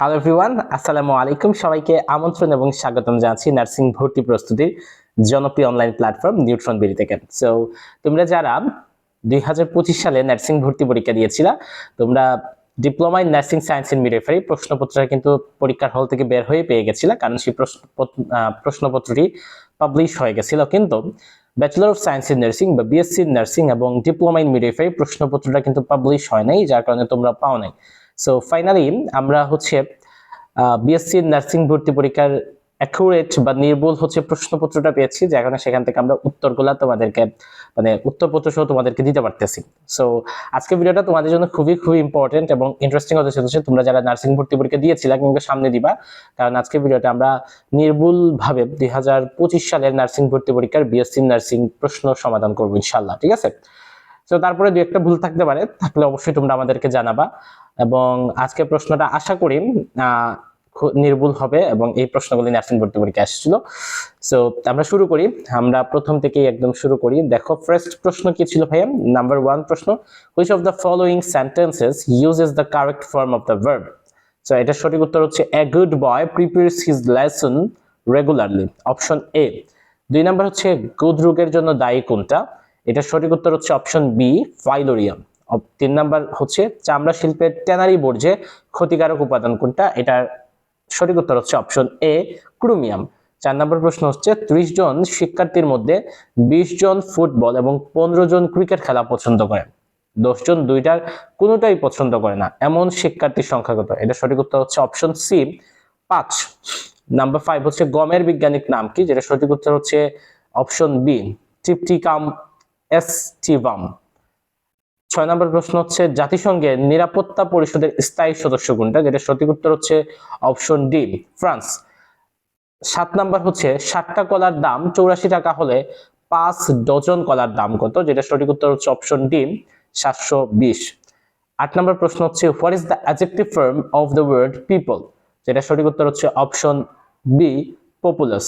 Hello everyone আসসালামু আলাইকুম সবাইকে আমন্ত্রণ এবং স্বাগতম জানাচ্ছি নার্সিং ভর্তি প্রস্তুতির জনপ্রিয় অনলাইন প্ল্যাটফর্ম নিউট্রন বেরি থেকে। সো তোমরা যারা দুই হাজার পঁচিশ সালে নার্সিং ভর্তি পরীক্ষা দিয়েছিলা, তোমরা diploma in nursing science in midwifery প্রশ্নপত্রটা কিন্তু পরীক্ষার হল থেকে বের হয়ে পেয়ে গেছিলা, কারণ সেই প্রশ্ন প্রশ্নপত্রটি পাবলিশ হয়ে গেছিল কিন্তু bachelor of science in nursing বা বিএসসি নার্সিং এবং ডিপ্লোমা ইন মিডিফাই প্রশ্নপত্রটা কিন্তু পাবলিশ হয় নাই, যার কারণে তোমরা পাও নাই। সো ফাইনালি আমরা হচ্ছে বিএসসি নার্সিং ভর্তি পরীক্ষার অ্যাকুরেট বা নির্ভুল হচ্ছে প্রশ্নপত্রটা পেয়েছি যার কারণে সেখান থেকে আমরা উত্তরগুলা তোমাদেরকে মানে উত্তরপত্র সহ তোমাদেরকে দিতে পারতেছি। সো আজকে ভিডিওটা তোমাদের জন্য খুবই খুবই ইম্পর্টেন্ট এবং ইন্টারেস্টিং হতে চলেছে। তোমরা যারা নার্সিং ভর্তি পরীক্ষা দিয়েছিলা কিন্তু সামনে দিবা। কারণ আজকে ভিডিওটা আমরা নির্ভুল ভাবে দুই হাজার পঁচিশ সালের নার্সিং ভর্তি পরীক্ষার বিএসসি নার্সিং প্রশ্ন সমাধান করব ইনশাল্লাহ ঠিক আছে? তো তারপরে দু একটা ভুল থাকতে পারে, থাকলে অবশ্যই তোমরা আমাদেরকে জানাবা। এবং আজকে প্রশ্নটা আশা করি নির্ভুল হবে এবং এই প্রশ্নগুলি নার্সিং ভর্তি পরীক্ষা এসেছিল সো আমরা শুরু করি। আমরা প্রথম থেকেই একদম শুরু করি। দেখো ফার্স্ট প্রশ্ন কি ছিল ভাইয়া? নাম্বার ওয়ান প্রশ্ন which of the following sentences uses the correct form of the verb so এটা সঠিক উত্তর হচ্ছে a good boy prepares his lesson regularly option A দুই নাম্বার হচ্ছে, গুদরোগের জন্য দায়ী কোনটা? এটা সঠিক উত্তর হচ্ছে অপশন বি ফাইলোরিয়াম তিন নাম্বার হচ্ছে, চামড়া শিল্পের ট্যানারি বর্জ্যে ক্ষতিকারক উপাদান কোনটা? এটার সঠিক উত্তর হচ্ছে অপশন এ, ক্রোমিয়াম। চার নম্বর প্রশ্ন হচ্ছে, ত্রিশ জন শিক্ষার্থীর মধ্যে বিশ জন ফুটবল এবং পনেরো জন ক্রিকেট খেলা পছন্দ করে। দশ জন দুইটার কোনোটাই পছন্দ করে না। এমন শিক্ষার্থীর সংখ্যা কত? এটা সঠিক উত্তর হচ্ছে অপশন সি, পাঁচ। নাম্বার ফাইভ হচ্ছে, গমের বৈজ্ঞানিক নাম কি? যেটা সঠিক উত্তর হচ্ছে অপশন বি, টিপটিকাম এসটিভাম ছয় নম্বর প্রশ্ন হচ্ছে জাতিসংঘের নিরাপত্তা পরিষদের স্থায়ী সদস্য কোনটা? যেটা সঠিক উত্তর হচ্ছে অপশন ডি, ফ্রান্স। সাত নাম্বার হচ্ছে ষাটটা কলার দাম চৌরাশি টাকা হলে পাঁচ ডজন কলার দাম কত? যেটা সঠিক উত্তর হচ্ছে অপশন ডি, সাতশো বিশ। আট নম্বর প্রশ্ন হচ্ছে what is the adjective form of the word people যেটা সঠিক উত্তর হচ্ছে অপশন বি পপুলাস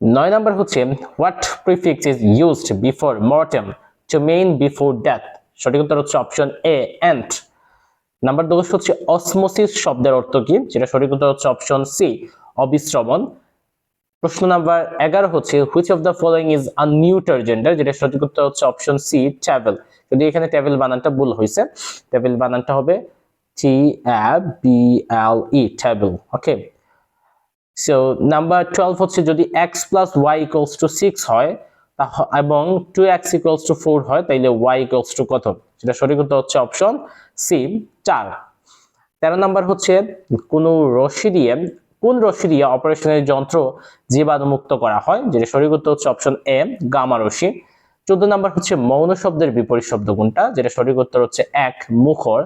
নয় নম্বর হচ্ছে what prefix is used before mortem to mean before death সঠিক উত্তর হচ্ছে অপশন এ এন্ট নাম্বার দশ হচ্ছে অসমোসিস শব্দের অর্থ কি? যেটা সঠিক উত্তর হচ্ছে অপশন সি অবিশ্রবণ। প্রশ্ন নাম্বার এগারো হচ্ছে which of the following is a neuter gender যেটা সঠিক উত্তর হচ্ছে অপশন সি ট্যাবেল যদি এখানে ট্যাবেল বানানটা ভুল হয়েছে ট্যাবেল বানানটা হবে T B L E table okay so number twelve হচ্ছে যদি X plus Y equals to six হয় এবং two X equals to four হয়, তাইলে ওয়াই ইকুয়ালস টু কত? সেটা সঠিক উত্তর হচ্ছে অপশন সি চার। তেরো নাম্বার হচ্ছে কোন রশি দিয়ে, কোন রশ্মি দিয়ে অপারেশনের যন্ত্র জীবাণুমুক্ত করা হয়? যেটা সঠিক উত্তর হচ্ছে অপশন এ গামা রশ্মি চোদ্দ নাম্বার হচ্ছে মৌন শব্দের বিপরীত শব্দ কোনটা? যেটা সঠিক উত্তর হচ্ছে এক, মুখর।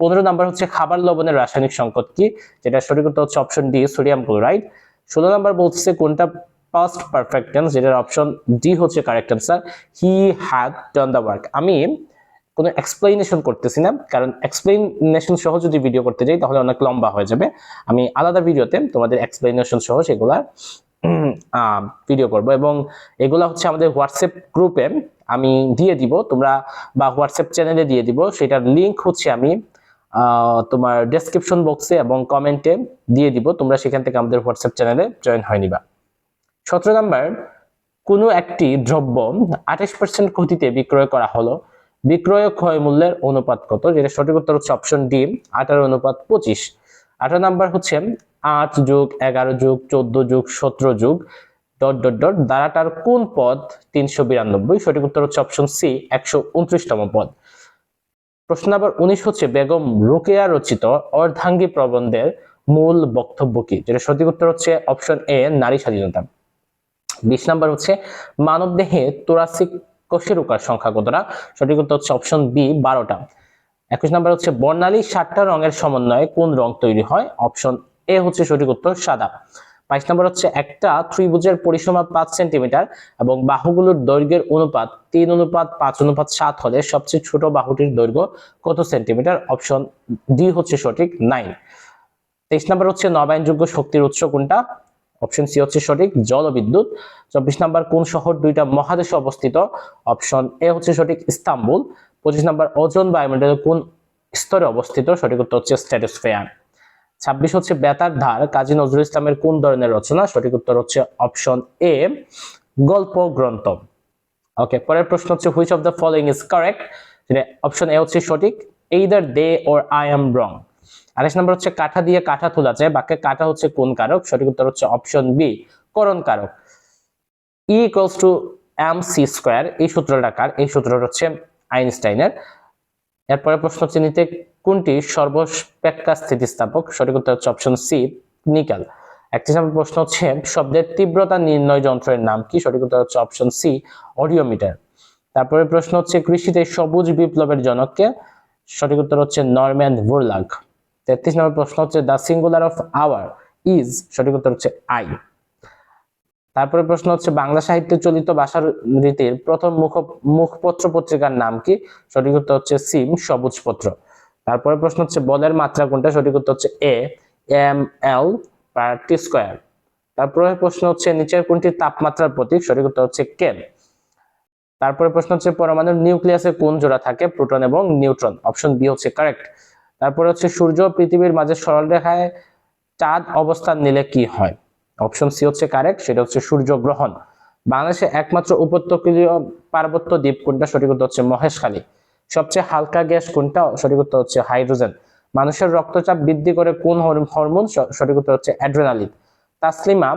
পনেরো নাম্বার হচ্ছে খাবার লবণের রাসায়নিক সংকট কি? যেটা সঠিক উত্তর হচ্ছে অপশন ডি সোডিয়াম ক্লোরাইড ষোলো নাম্বার বলছে কোনটা পাস্ট পারফেক্ট টেন্স যেটার অপশন ডি হচ্ছে correct answer he had done the work আমি কোনো এক্সপ্লেনেশন করতেছি না, কারণ এক্সপ্লেনেশন সহ যদি ভিডিও করতে যাই, তাহলে অনেক লম্বা হয়ে যাবে। আমি আলাদা ভিডিওতে তোমাদের এক্সপ্লেনেশন সহ সেগুলা ভিডিও করব। এবং এগুলা হচ্ছে আমাদের হোয়াটসঅ্যাপ গ্রুপে আমি দিয়ে দিব। তোমরা বা হোয়াটসঅ্যাপ চ্যানেলে দিয়ে দিব। সেটার লিংক হচ্ছে আমি তোমার ডেসক্রিপশন বক্সে এবং কমেন্টে দিয়ে দিব। তোমরা সেখান থেকে আমাদের হোয়াটসঅ্যাপ চ্যানেলে জয়েন হয়ে নিবা। সতেরো নাম্বার কোনো একটি দ্রব্য আঠাশ পার্সেন্ট ক্ষতিতে বিক্রয় করা হলো। বিক্রয় ক্ষয় মূল্যের অনুপাত কত? যেটা সঠিক উত্তর হচ্ছে অপশন ডি আঠারো অনুপাত পঁচিশ। আঠারো নাম্বার হচ্ছে আট যোগ এগারো যোগ চোদ্দ যোগ সতেরো যোগ ডট ডট ডট। দ্বারাটার কোন পদ তিনশো বিরানব্বই? সঠিক উত্তর হচ্ছে অপশন সি একশো উনত্রিশতম পদ। প্রশ্ন নাম্বার উনিশ হচ্ছে, বেগম রোকেয়া রচিত অর্ধাঙ্গী প্রবন্ধের মূল বক্তব্য কি? যেটা সঠিক উত্তর হচ্ছে অপশন এ, নারী স্বাধীনতা। বিশ নাম্বার হচ্ছে মানব দেহে তোরাসিক কোষেরুকার সংখ্যা কতটা? সঠিক উত্তর হচ্ছে অপশন বি, বারোটা। একুশ নাম্বার হচ্ছে, বর্ণালী সাতটা রঙের সমন্বয়ে কোন রং তৈরি হয়? অপশন এ হচ্ছে সঠিক উত্তর, সাদা। বাইশ নম্বর হচ্ছে একটা ত্রিভুজের পরিসীমা পাঁচ সেন্টিমিটার এবং বাহুগুলোর দৈর্ঘ্যের অনুপাত তিন অনুপাত পাঁচ অনুপাত সাত হলে সবচেয়ে ছোট বাহুটির দৈর্ঘ্য কত সেন্টিমিটার? অপশন ডি হচ্ছে সঠিক নাইন। তেইশ নম্বর হচ্ছে নবায়নযোগ্য শক্তির উৎস কোনটা? অপশন সি হচ্ছে সঠিক জলবিদ্যুৎ। চব্বিশ নম্বর কোন শহর দুইটা মহাদেশে অবস্থিত? অপশন এ হচ্ছে সঠিক ইস্তাম্বুল। পঁচিশ নম্বর ওজন বায়ুমণ্ডলের কোন স্তরে অবস্থিত? সঠিক উত্তর হচ্ছে স্ট্যাটোস্ফিয়ার ছাব্বিশ হচ্ছে বেতার ধার। কাজী নজরুল ইসলামের কোন ধরনের রচনা? সঠিক উত্তর হচ্ছে অপশন এ, গল্প গ্রন্থ। ওকে, পরের প্রশ্ন হচ্ছে which of the following is correct option A হচ্ছে সঠিক either they or I am wrong আঠাশ নম্বর হচ্ছে কাঠা দিয়ে কাঠা তোলা যায়, বাক্যে কাঠা হচ্ছে কোন কারক? সঠিক উত্তর হচ্ছে অপশন বি, করণ কারক। E equals to M C square এই সূত্রটা কার? এই সূত্রটা হচ্ছে আইনস্টাইনের। এরপরে প্রশ্ন হচ্ছে নিতে কোনটি সর্বপেক্ষা স্থিতিস্থাপক? সঠিক উত্তর হচ্ছে অপশন সি নিকেল। একটি নম্বর প্রশ্ন হচ্ছে, শব্দের তীব্রতা নির্ণয় যন্ত্রের নাম কি? সঠিক উত্তর হচ্ছে অপশন সি অডিওমিটার। তারপরে প্রশ্ন হচ্ছে, কৃষিতে সবুজ বিপ্লবের জনককে? সঠিক উত্তর হচ্ছে নরম্যান ভুরলাগ। তেত্রিশ নম্বর প্রশ্ন হচ্ছে, the singular of our is? সঠিক উত্তর হচ্ছে আই। তারপরে প্রশ্ন হচ্ছে, বাংলা সাহিত্যে চলিত ভাষার রীতির প্রথম মুখ, মুখপত্র পত্রিকার নাম কি? সঠিক উত্তর হচ্ছে সিম সবুজ পত্র তারপরে প্রশ্ন হচ্ছে, বলের মাত্রা কোনটা? সঠিক উত্তর হচ্ছে এ, এম, এল, পার টি স্কোয়ার। তারপরে প্রশ্ন হচ্ছে, নিচের কোনটি তাপমাত্রার প্রতীক? সঠিক উত্তর হচ্ছে কেন? তারপরে প্রশ্ন হচ্ছে, পরমাণুর নিউক্লিয়াসে কোন জোড়া থাকে? প্রোটন এবং নিউট্রন। অপশন বি হচ্ছে কারেক্ট। তারপরে হচ্ছে, সূর্য পৃথিবীর মাঝে সরল রেখায় চাঁদ অবস্থান নিলে কি হয়? অপশন সি হচ্ছে কারেক্ট, সেটা হচ্ছে সূর্যগ্রহণ। বাংলাদেশে একমাত্র উপত্যকীয় পার্বত্য দ্বীপ কোনটা? সঠিক উত্তর হচ্ছে মহেশখালী সবচেয়ে হালকা গ্যাস কোনটা? সঠিক উত্তর হচ্ছে হাইড্রোজেন। মানুষের রক্তচাপ বৃদ্ধি করে কোন হরমোন? সঠিক উত্তর হচ্ছে অ্যাড্রেনালিন। তাসলিমা,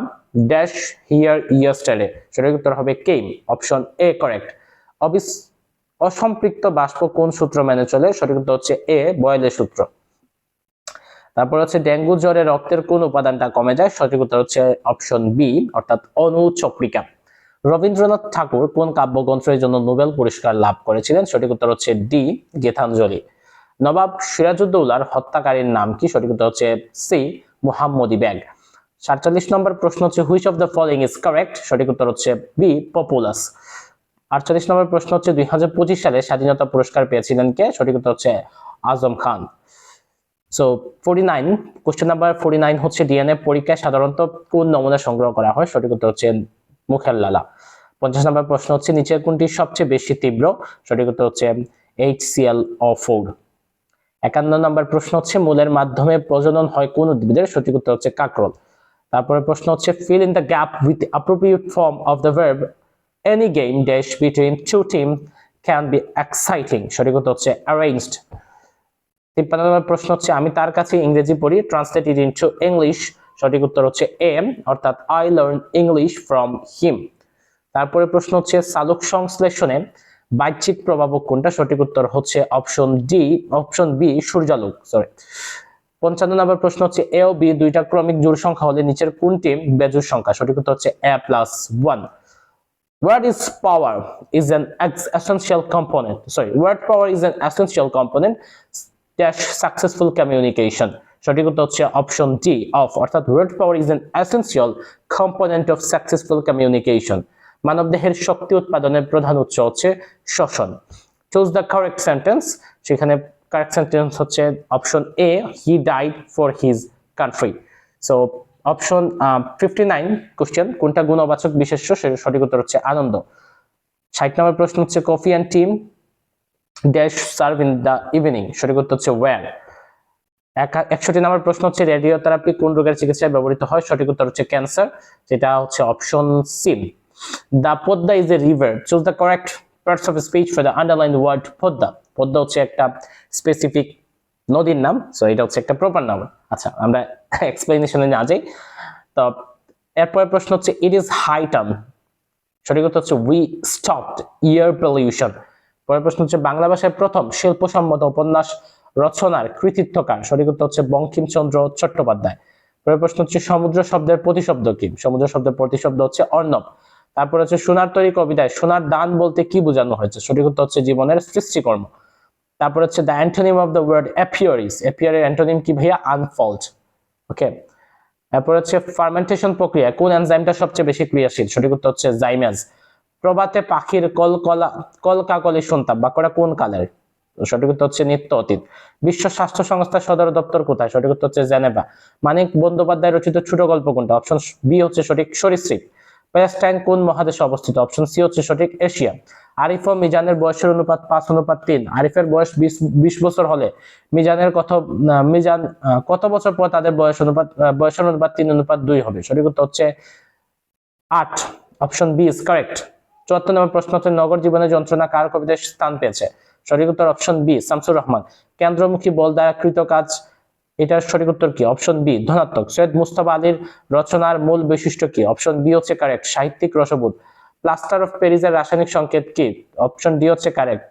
ড্যাশ, হিয়ার ইয়াস্টারে সঠিক উত্তর হবে কেইম অপশন এ, কারেক্ট। অবিস, অসম্পৃক্ত বাষ্প কোন সূত্র মেনে চলে? সঠিক উত্তর হচ্ছে এ, বয়েলের সূত্র। তারপর হচ্ছে ডেঙ্গু জ্বরে রক্তের কোন উপাদানটা কমে যায়? সঠিক উত্তর হচ্ছে অপশন বি অর্থাৎ অনুচক্রিকা রবীন্দ্রনাথ ঠাকুর কোন কাব্যগ্রন্থের জন্য নোবেল পুরস্কার লাভ করেছিলেন? সঠিক উত্তর হচ্ছে ডি গীতাঞ্জলি। নবাব সিরাজউদ্দৌলার হত্যাকারীর নাম কি? সঠিক উত্তর হচ্ছে সি মুহাম্মদি ব্যাগ সাতচল্লিশ নম্বর প্রশ্ন হচ্ছে which of the following is correct সঠিক উত্তর হচ্ছে বি পপুলাস আটচল্লিশ নম্বর প্রশ্ন হচ্ছে, দুই হাজার পঁচিশ সালে স্বাধীনতা পুরস্কার পেয়েছিলেন কে? সঠিক উত্তর হচ্ছে Azam Khan. So forty nine question number forty nine হচ্ছে ডিএনএ পরীক্ষায় সাধারণত কোন নমুনা সংগ্রহ করা হয়? সঠিক উত্তর হচ্ছে মুখের লালা। পঞ্চাশ নম্বর প্রশ্ন হচ্ছে, নিচের কোনটি সবচেয়ে বেশি তীব্র? সঠিক উত্তর হচ্ছে এইচ সিএল ও ফোর একান্ন নম্বর প্রশ্ন হচ্ছে, মূলের মাধ্যমে প্রজনন হয় কোন উদ্ভিদের? সঠিক উত্তর হচ্ছে কাকরল। তারপরে প্রশ্ন হচ্ছে fill in the gap with appropriate form of the verb any game dash between two team can be exciting সঠিক উত্তর হচ্ছে অ্যারেঞ্জড তিপ্পান্ন প্রশ্ন হচ্ছে আমি তার কাছে ইংরেজি পড়ি ট্রান্সলেট ইট ইনটু ইংলিশ সঠিক উত্তর হচ্ছে এম অর্থাৎ I learn English from him তারপরে প্রশ্ন হচ্ছে সংশ্লেষণে বাহ্যিক প্রভাবক কোনটা? সঠিক উত্তর হচ্ছে অপশন ডি অপশন বি সূর্যালোক সরি পঞ্চান্ন নম্বর প্রশ্ন হচ্ছে এ ও বি দুইটা ক্রমিক জোড় সংখ্যা হলে নিচের কোনটি বেজোড় সংখ্যা? সঠিক উত্তর হচ্ছে A plus one Word is power is an essential component. Sorry, word power is an essential component dash successful communication সঠিক উত্তর হচ্ছে অপশন ডি অফ অর্থাৎ word power is an essential component of successful communication মানবদেহের শক্তি উৎপাদনের প্রধান উৎস হচ্ছে শ্বসন। চুজ দ্য কারেক্ট সেন্টেন্স সেখানে কারেক্ট সেন্টেন্স হচ্ছে option A he died for his country so option fifty nine question কোনটা গুণবাচক বিশেষ্য সেটা সঠিক উত্তর হচ্ছে আনন্দ। ষাট নম্বর প্রশ্ন হচ্ছে coffee and tea dash serve in the evening সঠিক উত্তর হচ্ছে ওয়্যার একষট্টি নম্বর প্রশ্ন হচ্ছে রেডিওথেরাপি কোন রোগের চিকিৎসায় ব্যবহৃত হয়? সঠিক উত্তর হচ্ছে ক্যান্সার যেটা হচ্ছে option C the Padma is a river choose the correct parts of speech for the underline word Padma Padma হচ্ছে একটা স্পেসিফিক নদীর নাম সো এটা হচ্ছে একটা প্রপার নাম। আচ্ছা আমরা এক্সপ্লেনেশনে না যাই। তো এরপরের প্রশ্ন হচ্ছে ইট ইজ হাই টার্ম সঠিক উত্তর হচ্ছে উই স্টপড ইয়ার পলিউশন পরের প্রশ্ন হচ্ছে, বাংলা ভাষায় প্রথম শিল্পসম্মত উপন্যাস রচনার কৃতিত্বকার সঠিক উত্তর হচ্ছে বঙ্কিমচন্দ্র চট্টোপাধ্যায়। পরের প্রশ্ন হচ্ছে, সমুদ্র শব্দের প্রতিশব্দ কি? সমুদ্র শব্দের প্রতিশব্দ হচ্ছে অর্ণব। তারপর হচ্ছে, সোনার তৈরি কবিতায় সোনার দান বলতে কি বোঝানো হয়েছে? সঠিক উত্তর হচ্ছে, জীবনের সৃষ্টিকর্ম। তারপর হচ্ছে the antonym of the word appears অ্যাপিয়ারের antonym কি ভাইয়া? আনফল্ট ওকে তারপর হচ্ছে ফার্মেন্টেশন প্রক্রিয়া। কোন এনজাইমটা সবচেয়ে বেশি ক্রিয়াশীল? সঠিক উত্তর হচ্ছে জাইমেজ প্রভাতে পাখির কলকলা কলকাকলি শুনতাম বাক্যটা কোন কালের? সঠিক উত্তর হচ্ছে নিত্য অতীত। বিশ্ব স্বাস্থ্য সংস্থার সদর দপ্তর কোথায়? সঠিক উত্তর হচ্ছে জেনেভা। মানিক বন্দ্যোপাধ্যায় রচিত ছোট গল্প কোনটা? অপশন বি হচ্ছে সঠিক সরীসৃপ। প্যালেস্টাইন কোন মহাদেশে অবস্থিত? অপশন সি হচ্ছে সঠিক এশিয়া। আরিফ ও মিজানের বয়সের অনুপাত পাঁচ, অনুপাত তিন। আরিফের বয়স বিশ বছর হলে মিজানের কত মিজান কত বছর পর তাদের বয়স অনুপাত বয়সের অনুপাত তিন, অনুপাত দুই হবে? সঠিক উত্তর হচ্ছে আট। Option B is correct. চুয়াত্তর নম্বর প্রশ্ন হচ্ছে, নগর জীবনের যন্ত্রণা কার কবিতায় স্থান পেয়েছে? সঠিক উত্তর অপশন বি শামসুর রহমান। কেন্দ্রমুখী বল দ্বারা কৃত কাজ, এটার সঠিক উত্তর কি? অপশন বি ধনাত্মক। সৈয়দ মুস্তাফা আলীর রচনার মূল বৈশিষ্ট্য কি? অপশন বি হচ্ছে কারেক্ট সাহিত্যিক রসবোধ। প্লাস্টার অফ প্যারিসের রাসায়নিক সংকেত কি? অপশন ডি হচ্ছে কারেক্ট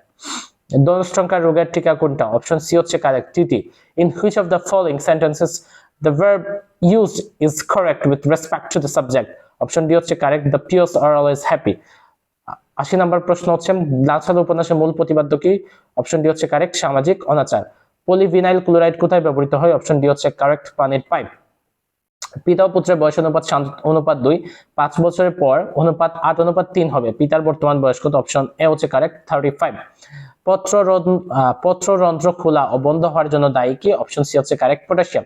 দনস্ট্রঙ্কার রোগের টিকা কোনটা? অপশন সি হচ্ছে correct TT in which of the following sentences the verb used is correct with respect to the subject option D হচ্ছে correct the pious are always happy আশি number প্রশ্ন হচ্ছে লাল সাদা উপন্যাসের মূল প্রতিপাদ্য কি? অপশন ডি হচ্ছে কারেক্ট সামাজিক অনাচার। পলিভিনাইল ক্লোরাইড কোথায় ব্যবহৃত হয়? অপশন ডি হচ্ছে কারেক্ট পানির পাইপ। পিতা ও পুত্রের বয়স অনুপাত অনুপাত দুই। পাঁচ বছরের পর অনুপাত আট অনুপাত তিন হবে। পিতার বর্তমান বয়স কত? অপশন এ হচ্ছে কারেক্ট থার্টি ফাইভ পত্র রন- আহ, পত্ররন্ধ্র খোলা ও বন্ধ হওয়ার জন্য দায়ী কি? অপশন সি হচ্ছে কারেক্ট পটাশিয়াম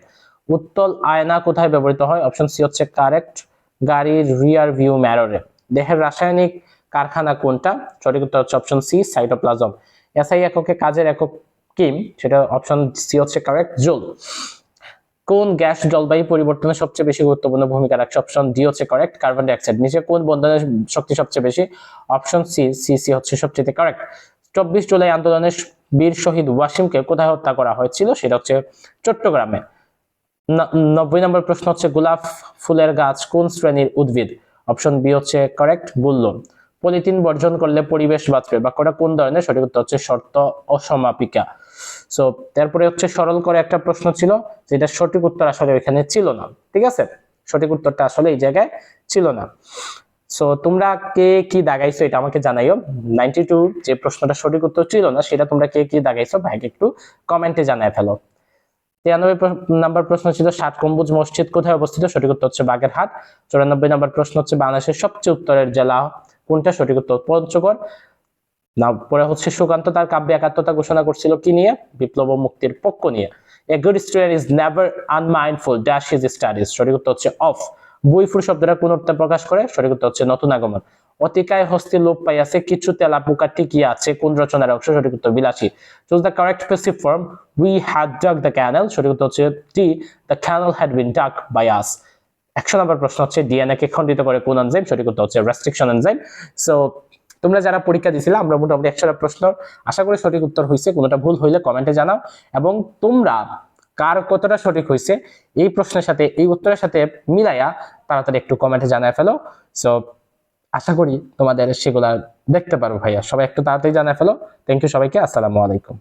উত্তল আয়না কোথায় ব্যবহৃত হয়? অপশন সি হচ্ছে কারেক্ট গাড়ির রিয়ার ভিউ ম্যাররে দেহের রাসায়নিক কারখানা কোনটা? সঠিক উত্তর হচ্ছে অপশন সি সাইটোপ্লাজম এসআই এককে কাজের একক কিম? সেটা অপশন সি হচ্ছে কারেক্ট জুল। কোন গ্যাস জলবায়ু পরিবর্তনে সবচেয়ে বেশি গুরুত্বপূর্ণ ভূমিকা রাখছে? অপশন ডি হচ্ছে কারেক্ট কার্বন ডাইঅক্সাইড নিচে কোন বন্ধনের শক্তি সবচেয়ে বেশি? অপশন সি সি সি হচ্ছে সবচেয়ে কারেক্ট চব্বিশ জুলাই আন্দোলনের বীর শহীদ ওয়াসিমকে কোথায় হত্যা করা হয়েছিল? সেটা হচ্ছে চট্টগ্রামে। নব্বই নম্বর প্রশ্ন হচ্ছে, গোলাপ ফুলের গাছ কোন শ্রেণির উদ্ভিদ? অপশন বি হচ্ছে কারেক্ট গুল্লন পলিথিন বর্জন করলে পরিবেশ বাঁচবে। বাক্যটা কোন ধরনের? সঠিক উত্তর হচ্ছে শর্ত অসমাপিকা। সো তারপরে হচ্ছে সরল করে একটা প্রশ্ন ছিল, যেটা সঠিক উত্তর আসলে এখানে ছিল না। ঠিক আছে? সঠিক উত্তরটা আসলে এই জায়গায় ছিল না। সো তোমরা কে কি দাগাইছো এটা আমাকে জানাইও। নাইনটি টু যে প্রশ্নটা সঠিক উত্তর ছিল না, সেটা তোমরা কে কি দাগাইছো ভাইকে একটু কমেন্টে জানায় ফেলো। তিরানব্বই নাম্বার প্রশ্ন ছিল ষাট গম্বুজ মসজিদ কোথায় অবস্থিত? সঠিক উত্তর হচ্ছে বাগেরহাট। চুরানব্বই নাম্বার প্রশ্ন হচ্ছে বাংলাদেশের সবচেয়ে উত্তরের জেলা কোনটা সঠিক উত্তর? পঞ্চগড়। না পরে হচ্ছে সুকান্ত তার কাব্যে একাত্মতা ঘোষণা করছিল কি নিয়ে? বিপ্লব মুক্তির পক্ষ নিয়ে। A good student is never unmindful dash his studies সঠিক উত্তর হচ্ছে অফ বইফুর শব্দটা কোন অর্থে প্রকাশ করে? সঠিক উত্তর হচ্ছে নতুন আগমন। অতিকায় হস্তি লোপ পাইয়াছে, কিছু তেলা পোকা টিকি আছে, কোন রচনার অংশ? সঠিক উত্তর বিলাসী। Choose the correct passive form we had dug the canal সঠিক উত্তর হচ্ছে টি the canal had been dug by us একশো নম্বর প্রশ্ন হচ্ছে ডিএনএ কে খণ্ডিত করে কোন এনজাইম সঠিক উত্তর হচ্ছে রেস্ট্রিকশন এনজাইম সো তোমরা যারা পরীক্ষা দিয়েছিলে আমরা মোটামুটি একশোটা প্রশ্ন আশা করি সঠিক উত্তর হয়েছে কোনোটা ভুল হইলে কমেন্টে জানাও। এবং তোমরা কার কতটা সঠিক হয়েছে এই প্রশ্নের সাথে, এই উত্তরের সাথে মিলাইয়া তাড়াতাড়ি একটু কমেন্টে জানায় ফেলো। সো আশা করি তোমাদের সেগুলা দেখতে পারো ভাইয়া। সবাই একটু তাড়াতাড়ি জানায় ফেলো। থ্যাংক ইউ সবাইকে, আসসালামু আলাইকুম।